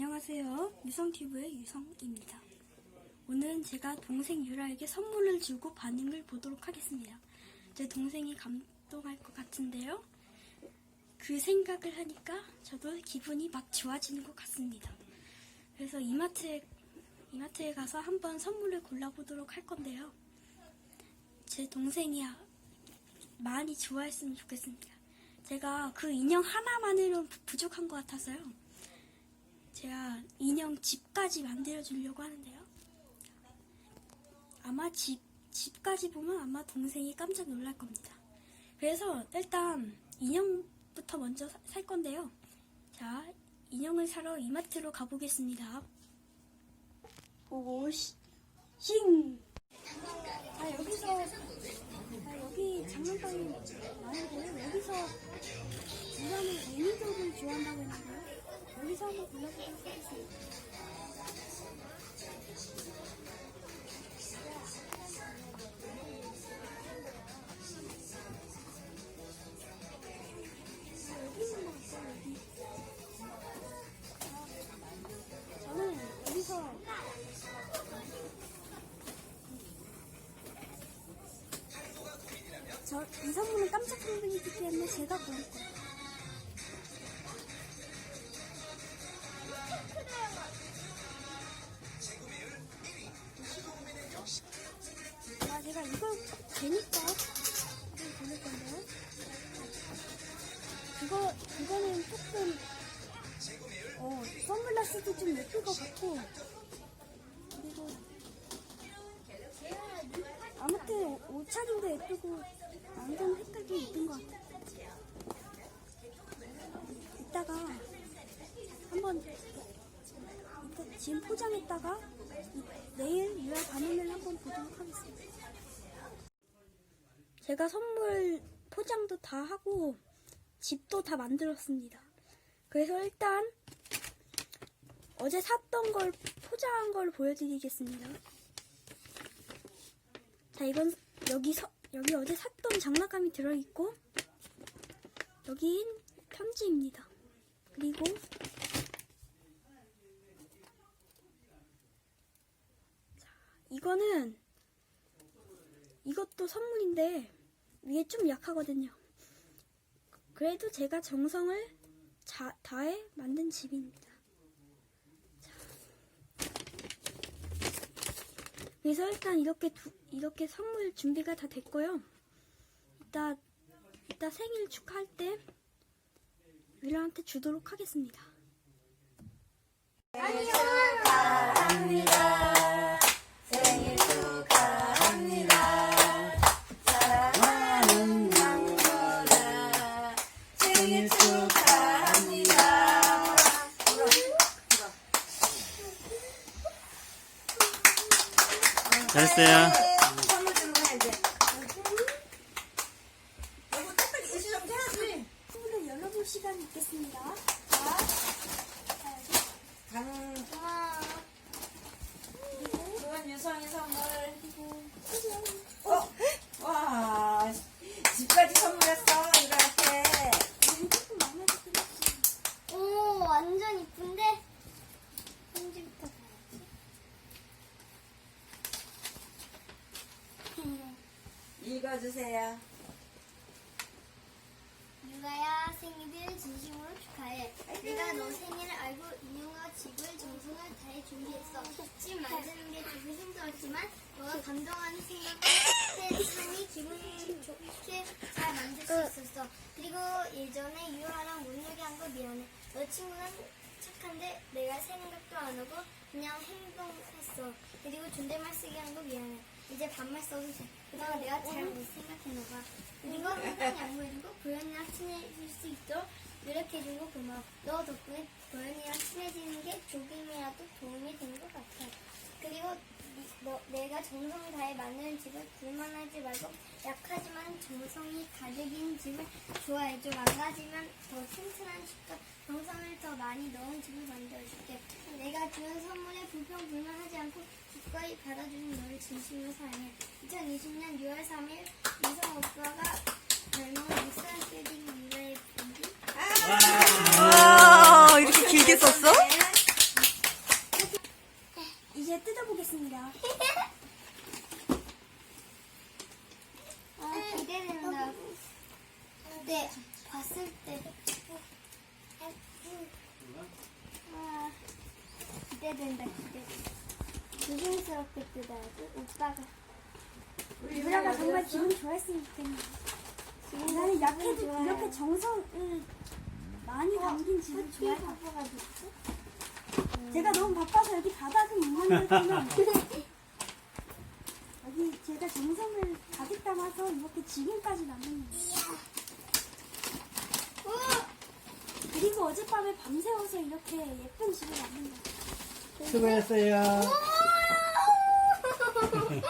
안녕하세요. 유성TV의 유성입니다. 오늘은 제가 동생 유라에게 선물을 주고 반응을 보도록 하겠습니다. 제 동생이 감동할 것 같은데요. 그 생각을 하니까 저도 기분이 막 좋아지는 것 같습니다. 그래서 이마트에, 이마트에 가서 한번 선물을 골라보도록 할 건데요. 제 동생이 많이 좋아했으면 좋겠습니다. 제가 그 인형 하나만으로는 부- 부족한 것 같아서요. 제가 인형 집까지 만들어 주려고 하는데요. 아마 집, 집까지 보면 아마 동생이 깜짝 놀랄 겁니다. 그래서 일단 인형부터 먼저 사- 살 건데요. 자, 인형을 사러 이마트로 가보겠습니다. 오, 시, 싱! 자, 여기서, 자, 여기 장난감이 많은데요. 여기서 이거는 애니족을 좋아한다고 저, 이 선물은 깜짝 선물이기 때문에 제가 고를 거예요. 되니까 고를 건데요. 그거, 그거는 조금, 어, 선글라스도 좀 예쁠 것 같고, 그리고, 아무튼 옷차림도 예쁘고, 완전 색깔도 예쁜 것 같아요. 이따가, 한번, 지금 포장했다가, 이- 내일 유월 반응을 한번 보도록 하겠습니다. 제가 선물 포장도 다 하고 집도 다 만들었습니다. 그래서 일단 어제 샀던 걸 포장한 걸 보여드리겠습니다. 자, 이건 여기 서, 여기 어제 샀던 장난감이 들어있고 여긴 편지입니다. 그리고 이거는 이것도 선물인데 위에 좀 약하거든요. 그래도 제가 정성을 자, 다해 만든 집입니다. 자. 그래서 일단 이렇게 두, 이렇게 선물 준비가 다 됐고요. 이따 이따 생일 축하할 때 위라한테 주도록 하겠습니다. 생일 잘했어요. 시간이 있겠습니다. 자, 강 그건 유성이 선물. 어? 와 집까지 선물했어 이렇게. 조금 많아지긴 했지. 오, 완전 이쁜데? 편지부터 봐야지. 읽어주세요. 유가야 생일을 진심으로 축하해. 내가 너 생일을 알고 인형과 집을 정성을 다해 준비했어. 집 만드는 게 조금 힘들었지만 너가 감동하는 생각을 하니 기분 좋게 잘 만들 수 있었어. 그리고 예전에 유아랑 못 놀게 한 거 미안해. 너 친구는 착한데 내가 생각도 안 하고 그냥 행동했어. 그리고 존댓말 쓰게 한거 미안해. 이제 반말 써도 돼. 그동안 내가 잘못 생각했나 봐. 그리고 항상 양보해주고 도현이랑 친해질 수 있도록 노력해준 거 고마워. 너 덕분에 도현이랑 정성 다해 만드는 집을 불만하지 말고 약하지만 정성이 가득인 집을 좋아해줘. 망가지면 더 튼튼한 집과 정성을 더 많이 넣은 집을 만들어줄게. 내가 주는 선물에 불평 불만하지 않고 기꺼이 받아주는 너를 진심으로 사랑해. 2020년 6월 3일 이성 오빠가 별명은 익산 빌딩 미래의 분기. 와, 이렇게 길게 썼어? 이제 뜯어보겠습니다. 네, 봤을 때. 아, 기대된다, 기대된다. 조심스럽게 뜯어야지, 오빠가. 유라가 정말 기분 좋아했으면 좋겠네. 나는 약해도 좋아요. 이렇게 정성을 많이 담긴 집을 좋아해. 됐지? 제가 너무 바빠서 여기 바닥은 못 만들지만 여기 제가 정성을 가득 담아서 이렇게 지금까지 남은 거예요. 그리고 어젯밤에 밤새워서 이렇게 예쁜 집을 만든 거예요. 수고했어요. 응.